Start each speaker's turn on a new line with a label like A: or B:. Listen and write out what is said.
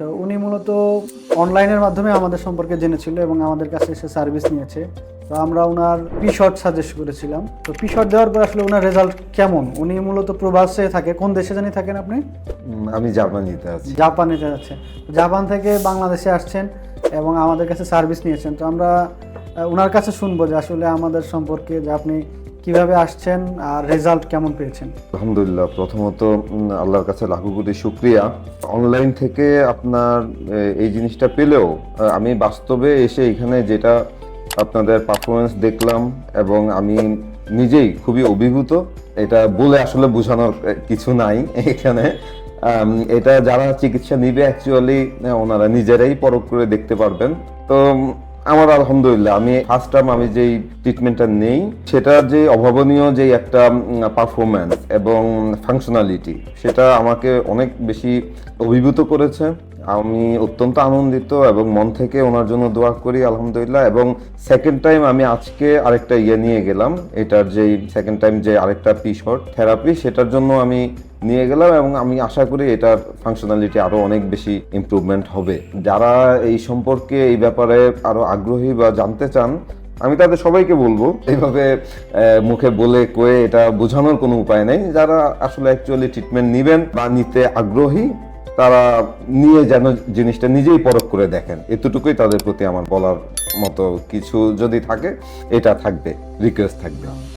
A: তো উনি মূলত অনলাইনের মাধ্যমে আমাদের সম্পর্কে জেনেছিল এবং আমাদের কাছে এসে সার্ভিস নিয়েছে। তো আমরা ওনার পি শর্ট সাজেস্ট করেছিলাম। তো পি শর্ট দেওয়ার পর আসলে ওনার রেজাল্ট কেমন? উনি মূলত প্রবাসে থাকে। কোন দেশে জানি থাকেন আপনি?
B: আমি জাপানিতে আছি।
A: জাপানে আছেন জাপান থেকে বাংলাদেশে আসছেন এবং আমাদের কাছে সার্ভিস নিয়েছেন। তো আমরা ওনার কাছে শুনব যে আসলে আমাদের সম্পর্কে যে আপনি কীভাবে আসছেন আর রেজাল্ট কেমন পেয়েছেন?
B: আলহামদুলিল্লাহ, প্রথমত আল্লাহর কাছে লাখো কোটি শুক্রিয়া। অনলাইন থেকে আপনার এই জিনিসটা পেলেও আমি বাস্তবে এসে এখানে যেটা আপনাদের পারফরমেন্স দেখলাম এবং আমি নিজেই খুবই অভিভূত, এটা বলে আসলে বোঝানোর কিছু নাই এখানে। এটা যারা চিকিৎসা নিবে অ্যাকচুয়ালি ওনারা নিজেরাই পরখ করে দেখতে পারবেন। তো আমার আলহামদুলিল্লাহ, আমি ফার্স্ট টাইম আমি যেই ট্রিটমেন্টটা নেই, সেটা যে অভাবনীয় যে একটা পারফরম্যান্স এবং ফাংশনালিটি সেটা আমাকে অনেক বেশি অভিভূত করেছে। আমি অত্যন্ত আনন্দিত এবং মন থেকে ওনার জন্য দোয়া করি, আলহামদুলিল্লাহ। এবং সেকেন্ড টাইম আমি আজকে আরেকটা ইয়ে নিয়ে গেলাম। এটার যেই সেকেন্ড টাইম যে আরেকটা পি শর্ট থেরাপি সেটার জন্য আমি নিয়ে গেলাম এবং আমি আশা করি এটার ফাংশনালিটি আরও অনেক বেশি ইমপ্রুভমেন্ট হবে। যারা এই সম্পর্কে এই ব্যাপারে আরও আগ্রহী বা জানতে চান, আমি তাদের সবাইকে বলব, এইভাবে মুখে বলে কয়ে এটা বোঝানোর কোনো উপায় নেই। যারা আসলে অ্যাকচুয়ালি ট্রিটমেন্ট নেবেন বা নিতে আগ্রহী তারা নিয়ে যেন জিনিসটা নিজেই পরখ করে দেখেন। এতটুকুই তাদের প্রতি আমার বলার মতো কিছু যদি থাকে, এটা থাকবে রিকোয়েস্ট থাকবে।